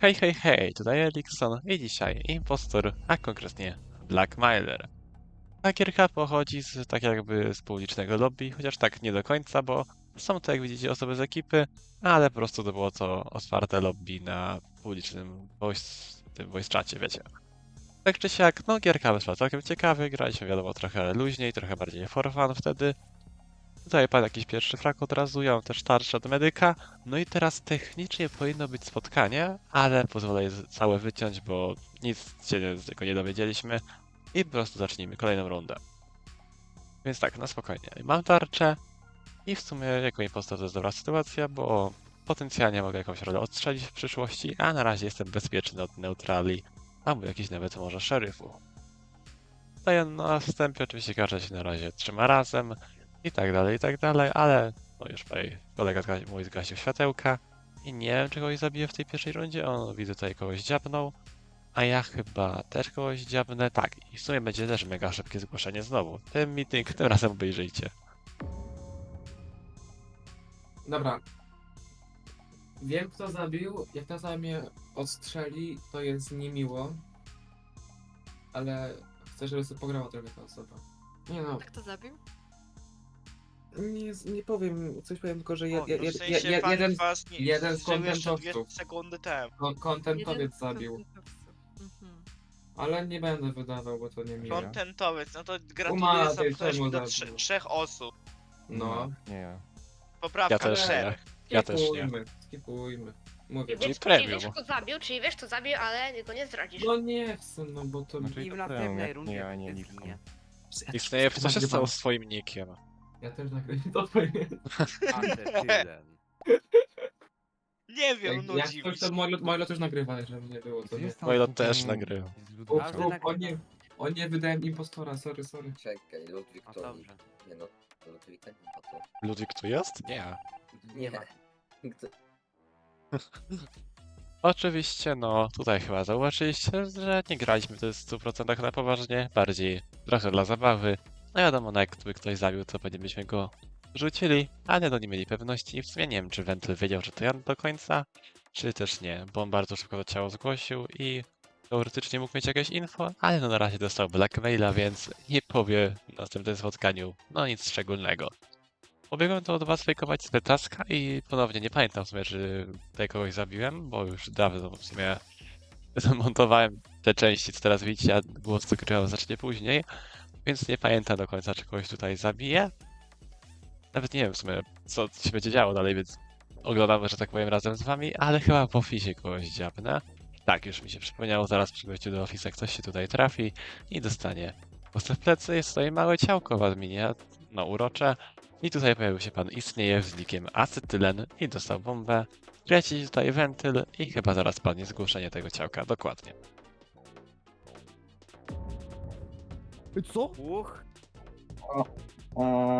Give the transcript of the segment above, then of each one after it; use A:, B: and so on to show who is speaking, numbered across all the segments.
A: Hej, hej, hej, tutaj Elikson i dzisiaj impostor, a konkretnie Blackmailer. Ta gierka pochodzi z, tak jakby z publicznego lobby, chociaż tak nie do końca, bo są to jak widzicie osoby z ekipy, ale po prostu to było to otwarte lobby na publicznym voice, tym voice czacie, wiecie. Tak czy siak, no gierka wyszła całkiem ciekawie, graliśmy wiadomo trochę luźniej, trochę bardziej for fun wtedy. Tutaj padł jakiś pierwszy frak od razu, ja mam też tarczę od medyka. No i teraz technicznie powinno być spotkanie, ale pozwolę je całe wyciąć, bo nic się z tego nie dowiedzieliśmy. I po prostu zacznijmy kolejną rundę. Więc tak, na spokojnie. Mam tarczę i w sumie jako impostor to jest dobra sytuacja, bo potencjalnie mogę jakąś rolę odstrzelić w przyszłości, a na razie jestem bezpieczny od neutrali, albo jakiś nawet może szeryfu. Tutaj na wstępie oczywiście każdy się na razie trzyma razem, i tak dalej, i tak dalej, ale no już tutaj kolega zga- mój zgasił światełka i nie wiem, czy kogoś zabiję w tej pierwszej rundzie, on widzę tutaj kogoś dziabnął, a ja chyba też kogoś dziabnę, tak, i w sumie będzie też mega szybkie zgłoszenie znowu. Ten meeting tym razem obejrzyjcie.
B: Dobra. Wiem kto zabił, jak ta za mnie odstrzeli, to jest niemiło. Ale chcę, żeby sobie pograła trochę ta osoba. Nie no,
C: Kto zabił?
B: Nie, nie powiem, coś powiem tylko, że je,
D: O,
B: je,
D: no
B: je,
D: w sensie
B: je,
D: pan
B: jeden
D: was nie,
B: jeden z
D: żył jeszcze dwie
B: kontentowców.
D: sekundy temu.
B: kon- kontentowiec
C: Jeden
B: zabił.
C: Mhm.
B: Ale nie będę wydawał, bo to nie miło.
D: Kontentowiec, no to
B: Uma,
D: gratuluję
B: tej czemu
D: do
B: zabił?
D: trze trzech osób.
B: No.
E: Nie ja.
D: Poprawka
A: Ja też nie. Ja też nie.
B: Skipujmy, skipujmy. Mówię,
A: Czyli
F: Wiesz,
A: premium.
F: czyli wiesz kto zabił, czyli wiesz kto zabił, ale go nie zdradzisz.
B: no nie chcę, no bo to...
E: Znaczy,
G: I w
E: to
G: następnej
E: premium,
G: rundzie
E: nie ja, nie Likon.
G: zginie.
A: Istnieje, co się stało z swoim nickiem.
B: Ja też nagrywam to twoje.
D: Nie wiem,
B: Jak,
D: nudzi
B: jak to Mojlo, Mojlo też nagrywa, żeby nie było, to nie.
E: jest tam
A: Mojlo też nagrywa.
B: O,
G: Każdy
B: o,
G: nagrywa.
B: o nie, o nie, wydałem impostora, sorry, sorry.
H: Czekaj, Ludwik
G: No
H: to...
G: dobrze.
H: Nie no, to Ludwika nie ma to.
A: Ludwik tu jest? Nie.
G: Nie ma.
H: Kto-
A: Oczywiście, no tutaj chyba zauważyliście, że nie graliśmy to jest w 100% na poważnie, bardziej trochę dla zabawy. No wiadomo, no jakby ktoś zabił, to pewnie byśmy go rzucili, ale no nie mieli pewności. I w sumie nie wiem, czy Wentyl wiedział, że to ja do końca, czy też nie, bo on bardzo szybko to ciało zgłosił i teoretycznie mógł mieć jakieś info, ale no na razie dostał blackmaila, więc nie powie w następnym spotkaniu, no nic szczególnego. Pobiegłem to od was fejkować z taska i ponownie nie pamiętam w sumie, czy tutaj kogoś zabiłem, bo już dawno w sumie montowałem te części, co teraz widzicie, a głos to grałem znacznie później, więc nie pamiętam do końca, czy kogoś tutaj zabiję. Nawet nie wiem w sumie, co się będzie działo dalej, więc oglądamy, że tak powiem, razem z wami, ale chyba w oficie kogoś dziabnę. Tak, już mi się przypomniało, zaraz przy wejściu do ofisa ktoś się tutaj trafi i dostanie w plecy. Jest tutaj małe ciałko w adminie, no urocze. I tutaj pojawił się pan Istnieje z nikiem acetylen i dostał bombę. Leci tutaj wentyl i chyba zaraz padnie zgłoszenie tego ciałka, dokładnie.
E: Co?
G: Uch.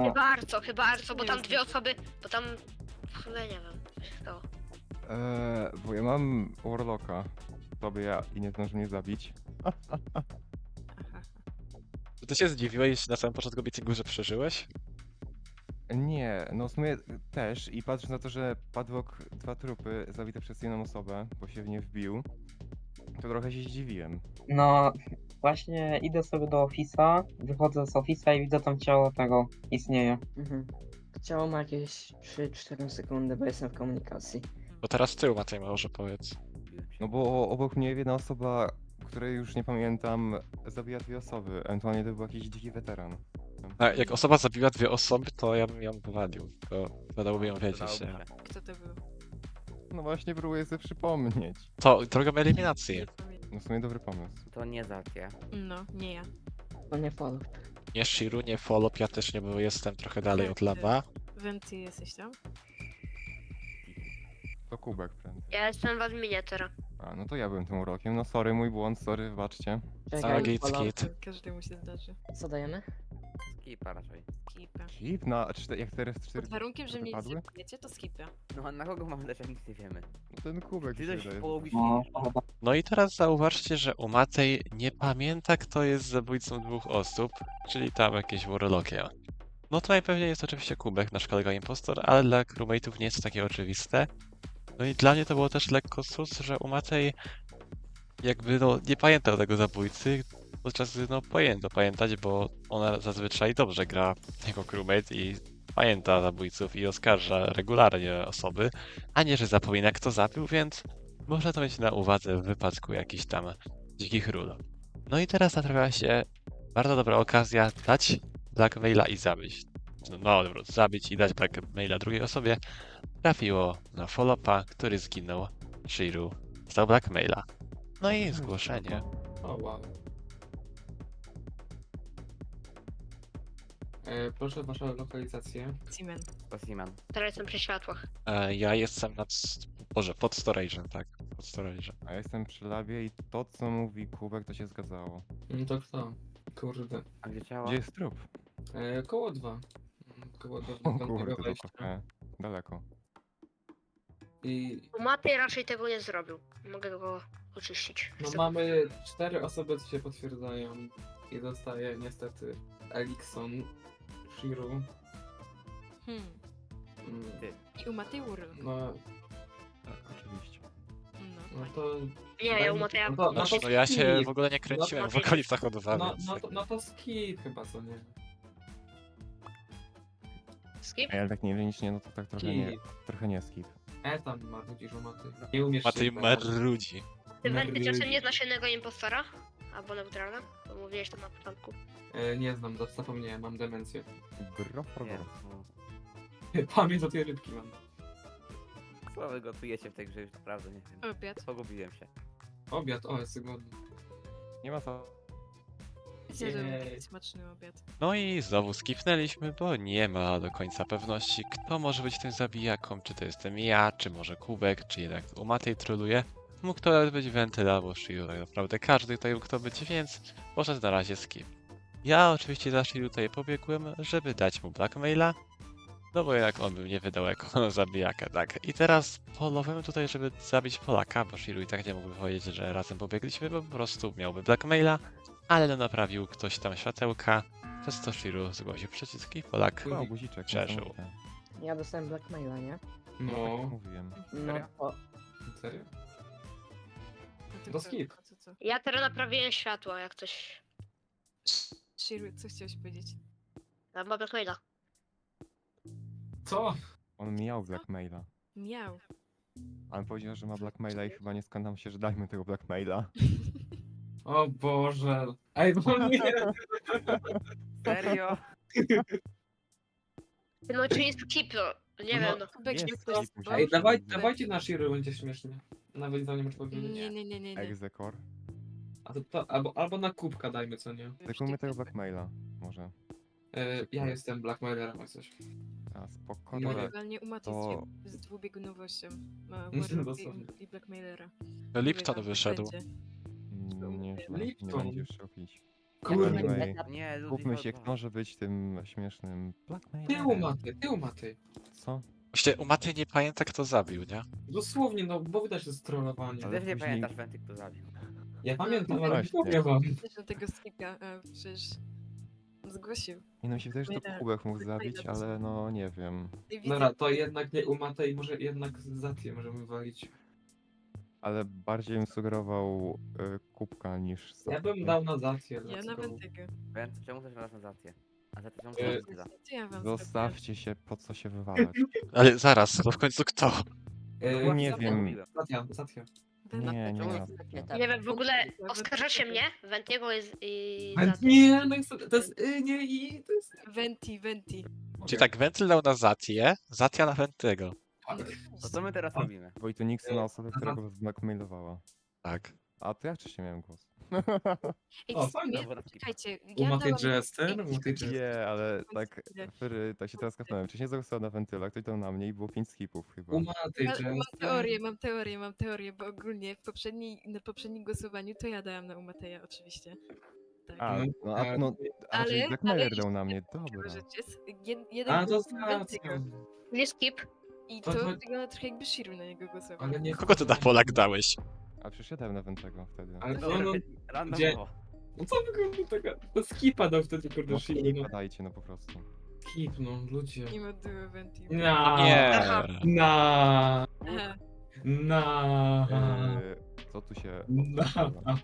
F: Chyba Arco, chyba Arco, bo tam dwie osoby, bo tam... Chyba nie wiem, co się stało.
E: Eee, bo ja mam Warlocka. Tobie ja i nie zdążył mnie zabić.
A: Czy ty się zdziwiłeś na samym początku meetingu, że przeżyłeś?
E: Nie, no w sumie też i patrząc na to, że padły ok- dwa trupy zabite przez jedną osobę, bo się w nie wbił, to trochę się zdziwiłem.
I: No, właśnie idę sobie do ofisa, wychodzę z ofisa i widzę tam ciało tego istnieje.
J: Mhm. Ciało ma jakieś 3-4 sekundy, bo jestem w komunikacji.
A: Bo teraz tył Matej może powiedz.
E: No bo obok mnie jedna osoba, której już nie pamiętam, zabija dwie osoby. Ewentualnie to był jakiś dziki weteran.
A: A jak osoba zabiła dwie osoby, to ja bym ją powalił. To wydałoby ją wiedzieć, nie?
C: Kto to był?
E: No właśnie próbuję sobie przypomnieć.
A: To drogą eliminacji.
C: Nie pamiętam.
E: No w sumie dobry pomysł.
G: To nie Zatie.
C: No, nie ja.
J: To nie follow.
A: Nie Shiru, nie Folop, ja też nie, bo jestem trochę dalej od laba.
C: Wenty jesteś tam?
E: To kubek prędzej.
F: Ja jestem w adminie teraz.
E: A, no to ja byłem tym urokiem. No sorry, mój błąd, sorry, wybaczcie.
J: Czekaj,
A: git,
J: follow.
A: git.
C: Każdemu się zdarzy.
J: Co dajemy?
G: Skipa raczej.
C: Skipę.
E: Chip na czte- jak teraz cztery
C: Pod warunkiem, że mnie nie
E: wypadły?
C: to skipę.
G: No a na kogo mamy dać, jak nic nie wiemy?
E: No ten kubek
G: Ty
E: się
G: dość
E: wydaje.
G: połowisz
I: No, to chyba
A: No i teraz zauważcie, że u Matej nie pamięta, kto jest zabójcą dwóch osób, czyli tam jakieś warlockiem. No to najpewniej jest oczywiście Kubek, nasz kolega impostor, ale dla crewmate'ów nie jest to takie oczywiste. No i dla mnie to było też lekko sus, że u Matej jakby no nie pamiętał tego zabójcy, podczas gdy no powinien pamiętać, bo ona zazwyczaj dobrze gra jako crewmate i pamięta zabójców i oskarża regularnie osoby, a nie, że zapomina kto zabił, więc można to mieć na uwadze w wypadku jakichś tam dzikich ról. No i teraz natrafiła się bardzo dobra okazja dać blackmaila i zabić. No, no dobra, zabić i dać blackmaila drugiej osobie. Trafiło na Folopa, który zginął. Shiru dostał blackmaila. No i zgłoszenie.
B: O wow. E, proszę waszą lokalizację.
C: Cimen.
G: Specimen.
F: Teraz jestem przy światłach.
A: E, ja jestem nad... Boże, pod storage'em, tak. Pod storage'em.
E: A ja jestem przy labie i to, co mówi Kubek, to się zgadzało.
B: No to kto? Kurde.
G: A gdzie ciało?
E: Gdzie jest trup?
B: E, koło dwa. Mm, Koło dwa.
E: O
B: do
E: kurde,
B: tego
E: to
B: wejścia.
E: trochę daleko.
B: I
F: Bo Matej raczej tego nie zrobił. Mogę go oczyścić.
B: no mamy cztery osoby, co się potwierdzają. I zostaje niestety Elikson, Shiru.
C: Hmm.
B: mm,
G: Ty.
C: I u Matej Url.
B: No,
E: Tak, oczywiście.
C: No,
B: no
C: fajnie.
B: to...
F: Nie, ja u Mateja.
B: No to, no to
A: no ja się
B: skip.
A: w ogóle nie kręciłem
F: no
A: w okolicach od dwa,
B: No,
A: więc...
B: no, to, no to skip chyba, co nie?
F: Skip?
E: Ej, ale tak nie wiem, nie, no to tak trochę nie,
B: Skip.
E: trochę nie skip.
B: E tam ma ludzi żomaty. Nie umiesz
A: Matej
B: się
A: marudzi.
F: Ty Wenty
B: Merry-
F: czasem nie znasz jednego impostora? Albo neutralna? Mówiłeś to na początku.
B: E, nie znam, za- zapomniałem, mam demencję.
E: Bro, bro,
G: Nie.
E: bro.
G: no.
B: Pamięć o tej rybki mam.
G: Co wy gotujecie w tej grze? Już naprawdę nie wiem.
C: Obiad.
G: Pogubiłem się.
B: Obiad, o, jest głodny.
E: Nie ma co.
C: Zjadłem
B: Jej.
C: taki smaczny obiad.
A: No i znowu skipnęliśmy, bo nie ma do końca pewności, kto może być tym zabijaką, czy to jestem ja, czy może Kubek, czy jednak u Matej troluje. Mógł to nawet być Wentyla, bo Shiru tak naprawdę każdy tutaj mógł to być, więc poszedł na razie skip. Ja oczywiście za Shiru tutaj pobiegłem, żeby dać mu blackmaila, no bo jednak on by nie wydał jako zabijaka, tak. I teraz polowałem tutaj, żeby zabić Polaka, bo Shiru i tak nie mógłby powiedzieć, że razem pobiegliśmy, bo po prostu miałby blackmaila, ale no naprawił ktoś tam światełka, przez to Shiru zgłosił przycisk i Polak
E: O, guziczek.
A: Przeżył.
E: niesamowite.
J: Ja dostałem blackmaila, nie?
E: No, tak
B: No,
E: mówiłem.
J: No
G: Serio?
J: to
B: serio?
C: No co-
B: skip.
C: Co, co?
F: Ja teraz naprawiłem światło, jak coś...
C: Shiru, co chciałeś powiedzieć?
F: Tam ma blackmaila.
B: Co?
E: On miał blackmaila.
C: Miał.
E: Ale powiedział, że ma blackmaila i chyba nie skandam się, że dajmy tego blackmaila.
B: O Boże. Ej, bo nie.
G: Serio?
F: No czy jest skip, no. Nie
B: No,
F: wiem, no.
C: Kubek
E: Jest
C: nie
E: skip,
B: Ej, dawaj, dawajcie na Shiru, będzie śmiesznie. Nawet za nie możesz powiedzieć.
C: Nie, nie, nie, nie, nie.
E: Execor.
B: A to, to, albo, albo na kubka dajmy, co nie?
E: Zdejmujmy tego blackmaila. Może.
B: E, ja jestem blackmailerem, jak coś.
E: A spoko,
B: No,
E: ale
C: Legalnie u
E: to-
C: z, z dwubiegunowością. Ma
B: No,
C: Warlocka
B: dosłownie.
C: i, i Blackmailera.
A: Lipton
C: Mówię,
A: wyszedł.
C: będzie.
E: mm, nie,
B: Lipton.
E: będziesz robić.
B: Kurde.
E: Anyway,
G: Nie, Ludwik
E: Mówmy się, kto może być tym śmiesznym
B: Tył
E: blackmailem.
B: maty, tył maty.
E: Co?
A: Właśnie u Matej nie pamięta kto zabił, nie?
B: Dosłownie, no, bo widać, że jest trollowanie.
E: Ale
G: Też nie
E: później-
G: pamiętasz Wenty, kto zabił.
B: Ja pamiętam, ale
E: Właśnie.
B: nie powiem wam.
C: Też na tego skipa, a przecież zgłosił.
E: Nie no, mi się wydaje, że to Kubek mógł zabić, ale no nie wiem.
C: I widzę,
B: Dobra, to jednak nie u Matej, może jednak Zatię możemy walić.
E: Ale bardziej bym sugerował y, Kubka niż
B: Ja bym
E: Zatię.
B: dał na Zatię.
C: ja nawet tego.
G: Wenty, czemu chcesz na zację? A za to
B: E,
C: Co ja wam
E: Zostawcie się, po co się wywalać.
A: Ale zaraz, to w końcu kto?
B: E,
E: Nie wiem.
B: Zatia, Zatia.
E: Nie, nie ma.
F: Nie wiem, w ogóle oskarżacie mnie, Wentiego jest i...
B: Ale nie, no jest, to jest, y, nie, i to jest...
C: Venti, Venti.
A: Czyli tak, Wentyl dał na Zatię, Zatia na Wentego.
G: To co my teraz robimy?
E: Wojtu Nixon na osobę,
B: Aha.
E: która go zblackmailowała.
A: Tak.
E: A to ja wcześniej miałem głos.
C: Ej,
B: O,
C: w sumie, czekajcie,
B: U
C: ja
B: Matej
C: dałam...
B: Jester,
C: Ej,
B: Matej Jester.
E: Nie, ale tak. Fyry, tak się teraz kapnąłem. Wcześniej zagłosowałem na wentyla, ktoś dał na mnie i było 5 skipów chyba.
B: U Matej
C: Ale Mam
B: Jester.
C: teorię, mam teorię, mam teorię, bo ogólnie w poprzedniej, na poprzednim głosowaniu to ja dałam na Umateja oczywiście. Tak.
E: A,
B: No,
E: no, a,
B: ale-
E: no, a
C: Ale-
E: czyli
C: ale jeszcze
E: dał na mnie, dobra.
C: Jed, jeden
B: A, to
C: głos na.
F: Nie skip.
C: I
B: To-
C: to,
B: to-
C: wygląda trochę jakby Shiru na niego głosował.
B: Ale nie...
A: Kogo ty na Polak dałeś?
E: A przecież ja dałem na Wentego wtedy.
B: Ale no, no,
G: randomowo.
B: no co wy kurde tego... To skipa dał wtedy, kurde,
E: No
B: Shiru, no.
E: podajcie no po prostu.
B: Skip, no, ludzie.
C: Nie ma duo Venti.
B: Na.
A: Nie.
F: Aha.
B: Na. Na.
E: Eee, co tu się
B: Na.
E: odbywa?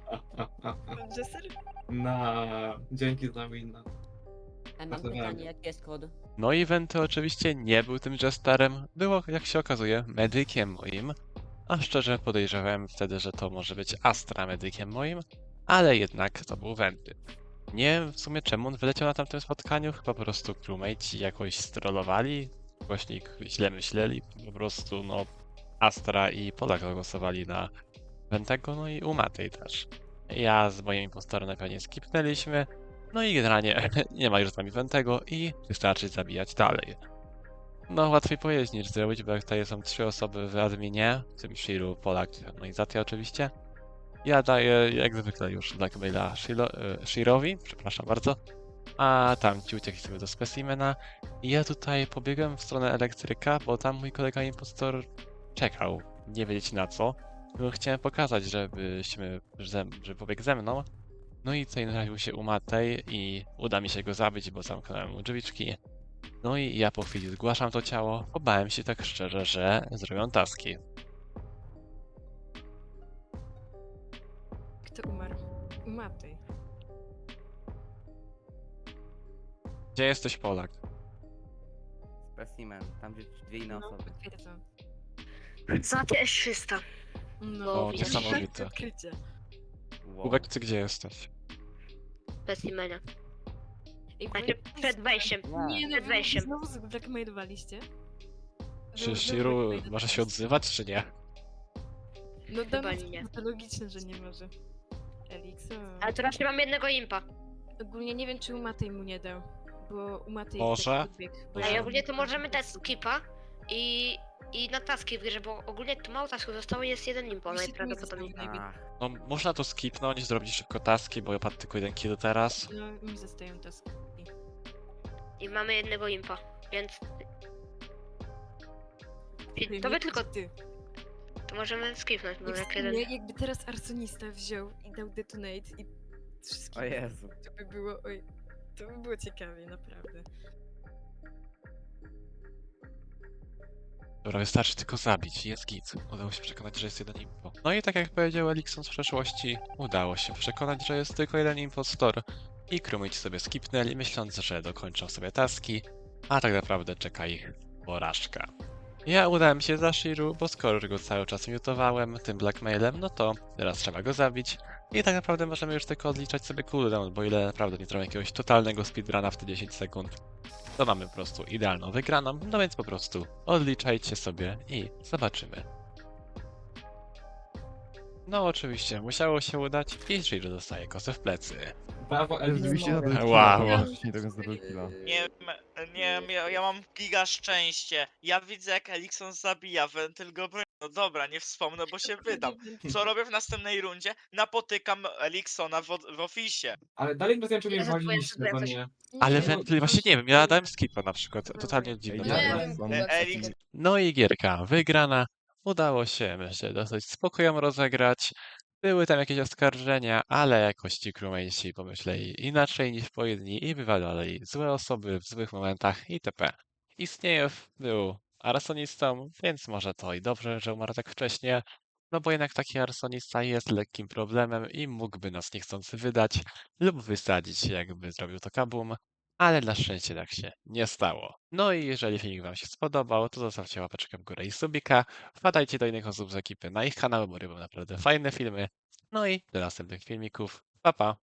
C: Jester?
B: Na. Dzięki za wina.
J: A
B: mam pytanie,
J: jaki jest kod?
A: No i Wenty oczywiście nie był tym Jesterem, było, jak się okazuje, medykiem moim. A szczerze podejrzewałem wtedy, że to może być Astra medykiem moim, ale jednak to był Wenty. Nie wiem w sumie czemu on wyleciał na tamtym spotkaniu, chyba po prostu crewmate jakoś strollowali, głośnik źle myśleli, po prostu no Astra i Polak głosowali na Wentego, no i Umatej też. Ja z moim impostorem pewnie skipnęliśmy, no i generalnie nie ma już z nami Wentego i wystarczy zabijać dalej. No łatwiej powiedzieć niż zrobić, bo jak tutaj są trzy osoby w adminie, w tym Shiru, Polak, no i Zatia oczywiście. Ja daję jak zwykle już Blackmaila e, Shirowi, przepraszam bardzo. A tam ci uciekli sobie do specimena. I ja tutaj pobiegłem w stronę elektryka, bo tam mój kolega impostor czekał. Nie wiedzieć na co. Bo chciałem pokazać, żebyśmy, że, że pobiegł ze mną. No i tutaj naraził się u Matej i uda mi się go zabić, bo zamknąłem mu drzwiczki. No i ja po chwili zgłaszam to ciało. Obałem się tak szczerze, że zrobią taski.
C: Kto umarł? Matej.
A: Gdzie jesteś Polak?
G: Specimen, tam gdzie dwie inne
C: No,
G: osoby.
C: potwierdzam.
F: Za też 300.
C: No,
A: O,
F: widzisz.
A: niesamowite.
C: Odkrycie.
G: Wow.
A: Kubek, ty gdzie jesteś?
F: Specimena.
C: Ej,
F: Znaczy przed wejściem.
C: Nie, no
F: przed wejściem.
C: Znowu blackmailowaliście?
A: Czy
C: Znowu
A: Shiru może się odzywać, czy nie?
C: No
F: Chyba
C: damy
F: nie.
C: to logiczne, że nie może. Elixir.
F: Ale teraz nie mam jednego impa.
C: Ogólnie nie wiem, czy u Matej mu nie dał. Bo u Matej
A: Może?
C: taki bo
A: Może.
F: Ej,
C: ja-
F: ogólnie to możemy dać skipa i, i na taski w grze, bo ogólnie tu mało tasków zostało i jest jeden impo
C: Właśnie to mi
F: najprawdopodobniej.
C: najwi-
A: No można to skipnąć, zrobić szybko taski, bo ja padł tylko jeden kill teraz.
C: No, mi zostają taski.
F: I mamy jednego impa, więc... I
C: Ty,
F: to
C: nie
F: by tylko,
C: ty.
F: to możemy skipnąć, bo
C: Jak,
F: jeden...
C: sumie, jakby teraz arsonista wziął i dał detonate i wszystkich,
G: o Jezu.
C: to by było, oj, to by było ciekawie, naprawdę.
A: Dobra, wystarczy tylko zabić, jest git. Udało się przekonać, że jest jeden impo. No i tak jak powiedział Elikson z przeszłości, udało się przekonać, że jest tylko jeden impostor. I crewmates sobie skipnęli, myśląc, że dokończą sobie taski, a tak naprawdę czeka ich porażka. Ja udałem się za Shiru, bo skoro go cały czas mutowałem tym blackmailem, no to teraz trzeba go zabić. I tak naprawdę możemy już tylko odliczać sobie cooldown, bo ile naprawdę nie zrobię jakiegoś totalnego speedruna w te 10 sekund, to mamy po prostu idealną wygraną, no więc po prostu odliczajcie sobie i zobaczymy. No oczywiście, musiało się udać i Shiro dostaje kosę w plecy.
B: Brawo,
E: Ale rzeczywiście double
A: Wow.
E: wcześniej tego killa.
H: Yy,
D: Nie wiem, nie wiem, ja, ja mam giga szczęście. Ja widzę jak Elikson zabija, wentyl go broni. No dobra, nie wspomnę, bo się wydam. Co robię w następnej rundzie? Napotykam Eliksona w, w ofisie.
B: Ale dalej nie wiem, czy mnie
F: za jakoś-
B: nie.
A: Ale
B: no,
A: Wenty, właśnie nie wiem, ja dałem skipa na przykład, totalnie dziwne.
B: Ja-
D: E, Eliks,
A: No i gierka wygrana. Udało się, myślę, dosyć spokojnie rozegrać. Były tam jakieś oskarżenia, ale jakoś ci crewmate'si pomyśleli inaczej niż pojedni i wywalali złe osoby w złych momentach itp. Istniejew był arsonistą, więc może to i dobrze, że umarł tak wcześnie, no bo jednak taki arsonista jest lekkim problemem i mógłby nas niechcący wydać lub wysadzić, jakby zrobił to kabum, ale na szczęście tak się nie stało. No i jeżeli filmik Wam się spodobał, to zostawcie łapeczkę w górę i subika, wpadajcie do innych osób z ekipy na ich kanały, bo robią naprawdę fajne filmy. No i do następnych filmików. Pa pa!